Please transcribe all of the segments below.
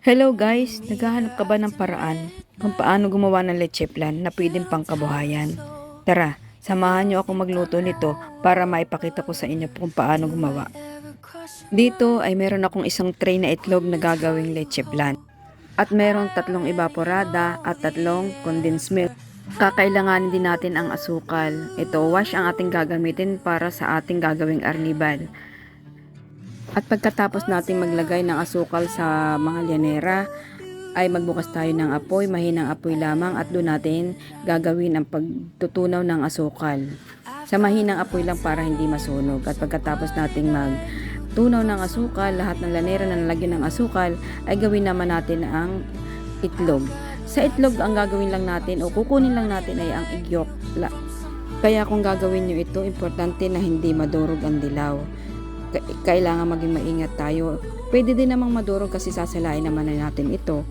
Hello guys, naghahanap ka ba ng paraan kung paano gumawa ng leche plan na pwedeng pangkabuhayan? Tara, samahan niyo ako magluto nito para maipakita ko sa inyo kung paano gumawa. Dito ay meron akong isang tray na itlog na gagawing leche plan. At meron tatlong evaporada at tatlong condensed milk. Kakailanganin din natin ang asukal. Ito, wash ang ating gagamitin para sa ating gagawing arnibal. At pagkatapos natin maglagay ng asukal sa mga lyanera, ay magbukas tayo ng apoy, mahinang apoy lamang at doon natin gagawin ang pagtutunaw ng asukal. Sa mahinang apoy lang para hindi masunog. At pagkatapos nating magtunaw ng asukal, lahat ng lanera na nalagyan ng asukal, ay gawin naman natin ang itlog. Sa itlog, ang gagawin lang natin o kukunin lang natin ay ang igyok. Kaya kung gagawin nyo ito, importante na hindi madurog ang dilaw kailangan maging maingat tayo. Pwede din namang madurog kasi sasalain naman na natin ito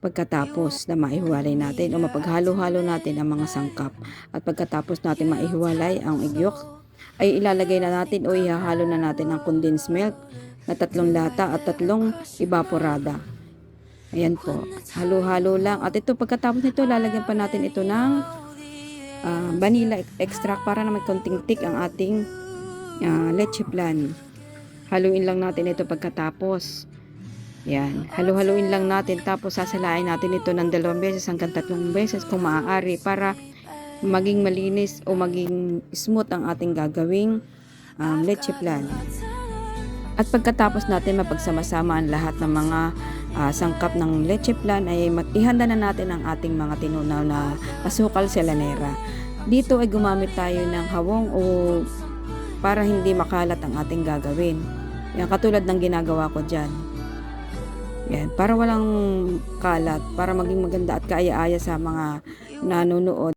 pagkatapos na maihiwalay natin o mapaghalo-halo natin ang mga sangkap. At pagkatapos natin maihiwalay ang igyok, ay ilalagay na natin o ihahalo na natin ang condensed milk na tatlong lata at tatlong evaporada. Ayan po. Halo-halo lang. At ito, pagkatapos nito, lalagyan pa natin ito ng ah, vanilla extract para na may konting tick ang ating ah, leche plan. Haluin lang natin ito pagkatapos. Yan. Halu-haluin lang natin tapos sasalain natin ito ng dalawang beses hanggang tatlong beses kung maaari para maging malinis o maging smooth ang ating gagawing um, leche plan. At pagkatapos natin mapagsama-sama ang lahat ng mga ah, sangkap ng leche plan ay ihanda na natin ang ating mga tinunaw na asukal sa lanera. Dito ay gumamit tayo ng hawong o para hindi makalat ang ating gagawin. Yan, katulad ng ginagawa ko dyan. Yan, para walang kalat, para maging maganda at kaaya-aya sa mga nanonood.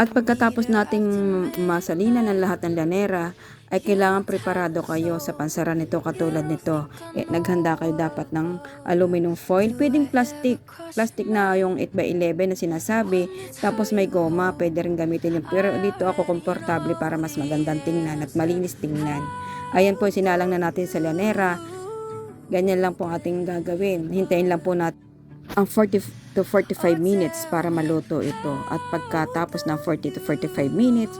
At pagkatapos nating masalina ng lahat ng lanera, ay kailangan preparado kayo sa pansaran nito katulad nito. Eh, naghanda kayo dapat ng aluminum foil. Pwedeng plastic. Plastic na yung 8x11 na sinasabi. Tapos may goma, pwede rin gamitin yun. Pero dito ako komportable para mas magandang tingnan at malinis tingnan. Ayan po, sinalang na natin sa lanera. Ganyan lang po ating gagawin. Hintayin lang po natin ang 40 to 45 minutes para maluto ito. At pagkatapos ng 40 to 45 minutes,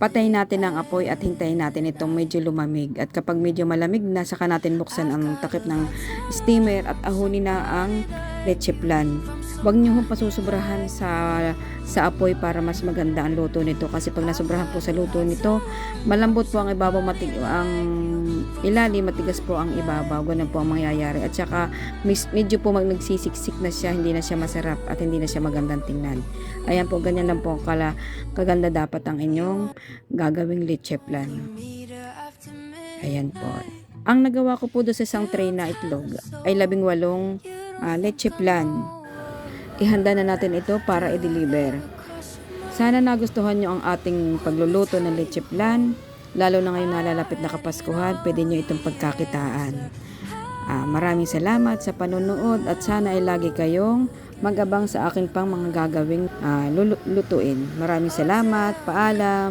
patayin natin ang apoy at hintayin natin itong medyo lumamig. At kapag medyo malamig na, saka natin buksan ang takip ng steamer at ahunin na ang leche plan. Huwag niyo hong pasusobrahan sa sa apoy para mas maganda ang luto nito kasi pag nasobrahan po sa luto nito, malambot po ang ibabaw, matig ang ilalim, matigas po ang ibabaw. Ganun po ang mangyayari. At saka medyo po mag nagsisiksik na siya, hindi na siya masarap at hindi na siya magandang tingnan. Ayan po, ganyan lang po kala kaganda dapat ang inyong gagawing leche plan. Ayan po. Ang nagawa ko po doon sa isang tray na itlog ay labing walong ah, leche plan. Ihanda na natin ito para i-deliver. Sana nagustuhan nyo ang ating pagluluto ng leche plan. Lalo na ngayon nalalapit na kapaskuhan, pwede nyo itong pagkakitaan. Ah, maraming salamat sa panonood at sana ay lagi kayong mag-abang sa akin pang mga gagawing lulu- lutuin. Maraming salamat. Paalam.